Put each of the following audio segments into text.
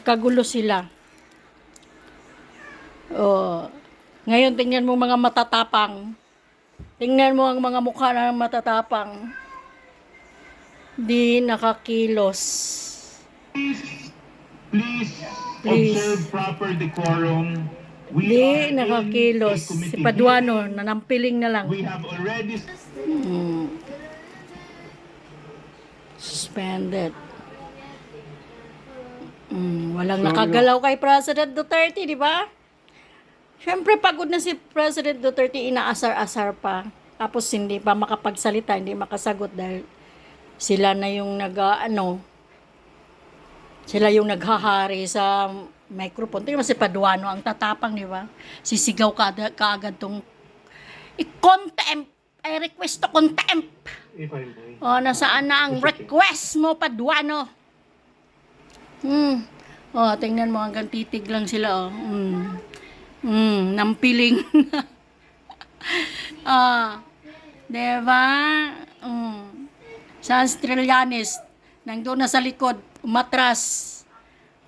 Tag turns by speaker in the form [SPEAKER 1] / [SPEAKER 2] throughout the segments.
[SPEAKER 1] Nagkagulo sila. Oh, ngayon tingnan mo mga matatapang. Tingnan mo ang mga mukha ng matatapang. Di nakakilos.
[SPEAKER 2] Please
[SPEAKER 1] Please.
[SPEAKER 2] observe proper decorum. We
[SPEAKER 1] Di nakakilos. Si Paduano, nanampiling na lang.
[SPEAKER 2] We have already
[SPEAKER 1] Mm. Suspended. Mm, walang nakagalaw kay President Duterte, di ba? Siyempre, pagod na si President Duterte, inaasar-asar pa. Tapos hindi pa makapagsalita, hindi makasagot dahil sila na yung nag, ah, ano, sila yung naghahari sa microphone. Tingnan mo si Paduano, ang tatapang, di ba? Sisigaw ka, kaagad tong i-contempt, I request to contempt. O, nasaan na ang request mo, Paduano? Hmm. O, tingnan mo, hanggang titig lang sila, o. Hmm. Hmm, nampiling. ah, diba? Hmm. Sa Australianis, nandun na sa likod, umatras.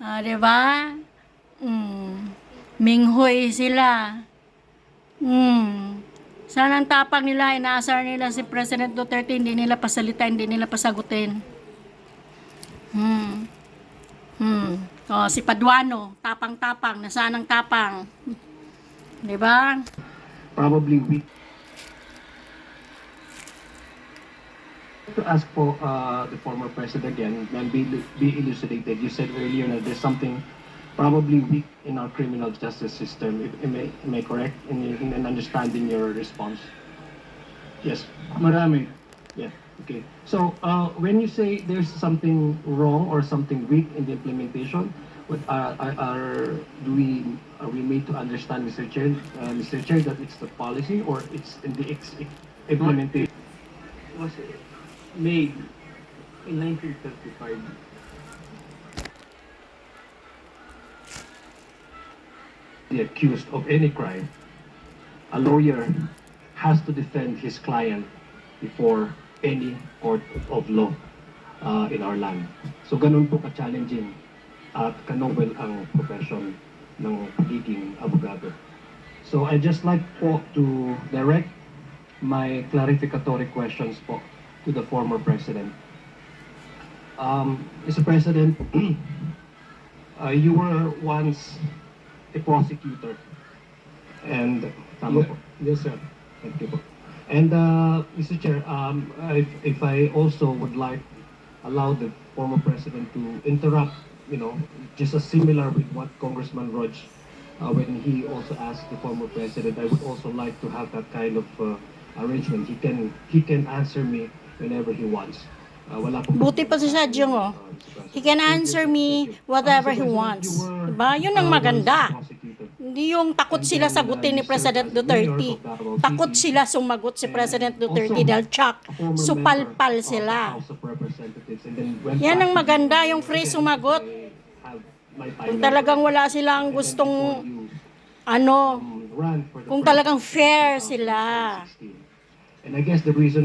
[SPEAKER 1] Ah, diba? Hmm. Minghoy sila. Hmm. Sana ang tapang nila, inaasar nila si President Duterte, hindi nila pasalita, hindi nila pasagutin. Hmm. Hmm. O, si Paduano, tapang-tapang, nasaan ang tapang? Di ba?
[SPEAKER 3] probably weak. To ask for uh, the former president again and be, be elucidated. You said earlier that there's something probably weak in our criminal justice system. Am I, am I correct in, in, in understanding your response? Yes.
[SPEAKER 2] Marami.
[SPEAKER 3] Yeah. Okay. So uh, when you say there's something wrong or something weak in the implementation, what are, are, are do we are we made to understand, Mr. Chair, uh, Mr. Chair, that it's the policy or it's in the ex- implementation?
[SPEAKER 4] was made in 1935.
[SPEAKER 3] The accused of any crime, a lawyer has to defend his client before any court of law uh, in our land. So ganun po ka-challenging at ka-noble ang profession ng pagiging abogado. So I just like po to direct my clarificatory questions po to the former president. Um, Mr. President, uh, you were once a prosecutor. And tama po.
[SPEAKER 2] Yes, sir.
[SPEAKER 3] Thank you po. And uh, Mr. Chair, um, if, if I also would like allow the former president to interrupt, you know, just as similar with what Congressman Rog, uh, when he also asked the former president, I would also like to have that kind of uh, arrangement. He can he can answer me whenever he wants. Uh, wala pong
[SPEAKER 1] Buti pa si Sadyong, oh.
[SPEAKER 3] Uh.
[SPEAKER 1] He can answer me whatever he
[SPEAKER 3] Mr. President,
[SPEAKER 1] wants. Diba? Yun ang
[SPEAKER 3] uh,
[SPEAKER 1] maganda. Hindi yung takot sila sagutin ni President Duterte. Takot sila sumagot si President Duterte dahil tsak, supalpal sila. Yan ang maganda, yung free sumagot. Kung talagang wala silang gustong, ano, kung talagang fair sila.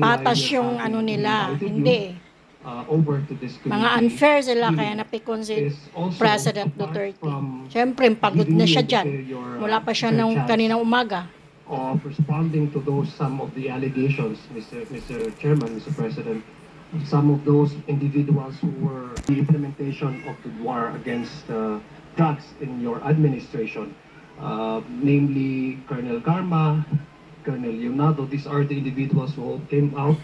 [SPEAKER 1] Patas yung ano nila. Hindi.
[SPEAKER 3] Uh, over to this
[SPEAKER 1] Mga
[SPEAKER 3] committee
[SPEAKER 1] unfair sila kaya napikon si President Duterte. Siyempre, pagod na siya dyan.
[SPEAKER 3] your, uh,
[SPEAKER 1] Wala pa siya
[SPEAKER 3] fair
[SPEAKER 1] ng
[SPEAKER 3] chance
[SPEAKER 1] kaninang umaga.
[SPEAKER 3] of responding to those some of the allegations, Mr. Mr. Chairman, Mr. President, some of those individuals who were the implementation of the war against uh, drugs in your administration, uh, namely Colonel Garma, Colonel Leonardo. These are the individuals who came out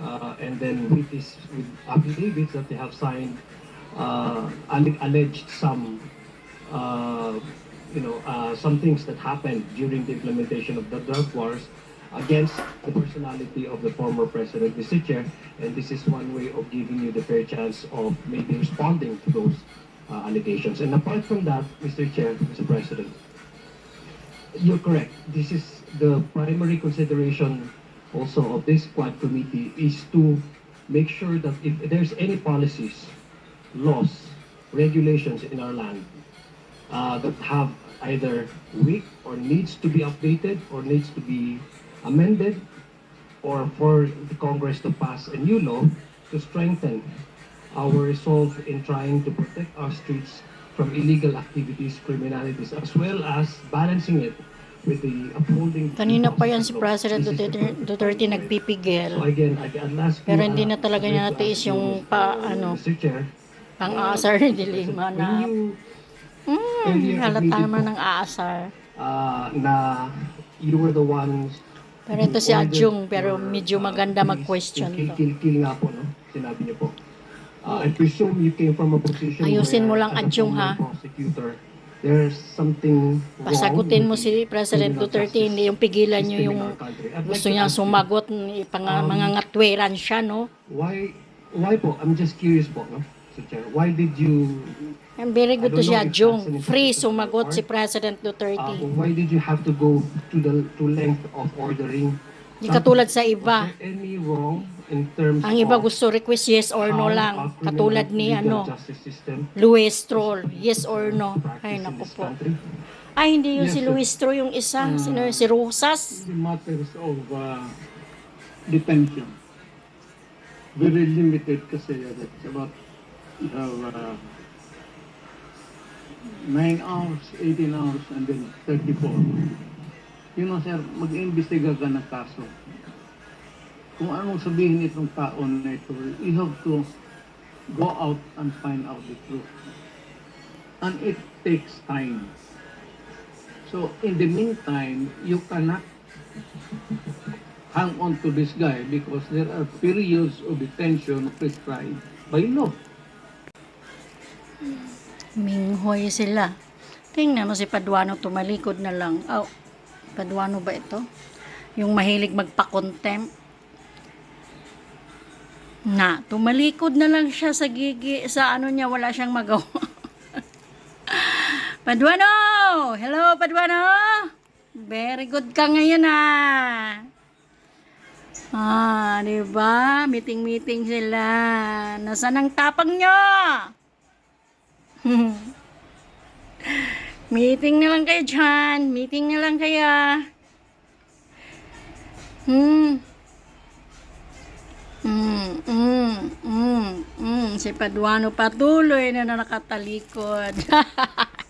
[SPEAKER 3] uh, and then with this with affidavits that they have signed, uh, alleged some uh, you know, uh, some things that happened during the implementation of the drug wars against the personality of the former president, Mr. Chair, and this is one way of giving you the fair chance of maybe responding to those uh, allegations. And apart from that, Mr. Chair, Mr. President, you're correct. This is the primary consideration also of this quad committee is to make sure that if there's any policies, laws, regulations in our land uh, that have either weak or needs to be updated or needs to be amended or for the Congress to pass a new law to strengthen our resolve in trying to protect our streets from illegal activities, criminalities, as well as balancing it.
[SPEAKER 1] Kanina pa yan si President Duterte, Duterte nagpipigil. Pero hindi
[SPEAKER 3] uh,
[SPEAKER 1] na talaga
[SPEAKER 3] I'd
[SPEAKER 1] niya natiis yung pa- ano, Ang aasar ni Dilima na,
[SPEAKER 3] earlier
[SPEAKER 1] halata naman ng aasar.
[SPEAKER 3] uh, na you were the ones
[SPEAKER 1] Pero ito si Adjung, pero medyo maganda mag-question to.
[SPEAKER 3] Kill, kill nga po, no? Sinabi niyo po. Uh, I presume you came from a position
[SPEAKER 1] Ayusin mo lang, Adjung, ha?
[SPEAKER 3] prosecutor, there's something wrong
[SPEAKER 1] Pasagutin mo si President Duterte, hindi yung pigilan
[SPEAKER 3] in
[SPEAKER 1] yung gusto
[SPEAKER 3] to
[SPEAKER 1] niyang sumagot, pang,
[SPEAKER 3] Um,
[SPEAKER 1] mga ngatweran siya, no?
[SPEAKER 3] Why, why po? I'm just curious po, no? Sir Chair, why did you,
[SPEAKER 1] And very good to
[SPEAKER 3] don't
[SPEAKER 1] si
[SPEAKER 3] know if
[SPEAKER 1] Adjung.
[SPEAKER 3] that's an
[SPEAKER 1] Free sumagot si President
[SPEAKER 3] uh,
[SPEAKER 1] Duterte.
[SPEAKER 3] why did you have to go to the to length of ordering?
[SPEAKER 1] Hindi katulad sa
[SPEAKER 3] Was
[SPEAKER 1] iba.
[SPEAKER 3] there any wrong in terms
[SPEAKER 1] Ang iba gusto request yes or no lang. Katulad ni ano, Louis Stroll. Yes or no. Ay, naku po. Ay, hindi yun
[SPEAKER 4] Yes,
[SPEAKER 1] si. Louis Stroll yung isa.
[SPEAKER 4] Ah.
[SPEAKER 1] Sino yun? Si Rosas.
[SPEAKER 4] The matters of uh, detention. Very limited kasi yan. It's about you have, uh, 9 hours, 18 hours, and then 34. You know, sir, mag-imbestiga ka ng kaso. Kung anong sabihin itong taon na ito, you have to go out and find out the truth. And it takes time. So, in the meantime, you cannot hang on to this guy because there are periods of detention prescribed by law.
[SPEAKER 1] Minghoy sila. Tingnan mo si Paduano tumalikod na lang. Oh, Paduano ba ito? Yung mahilig magpa-contempt. Na, tumalikod na lang siya sa gigi, sa ano niya, wala siyang magawa. Paduano! Hello, Paduano! Very good ka ngayon ah. Ah, di ba? Meeting-meeting sila. Nasaan ang tapang nyo? Meeting na lang kayo dyan. Meeting na lang kaya. Hmm. Mm, mm, mm, mm. Si Paduano patuloy na nakatalikod.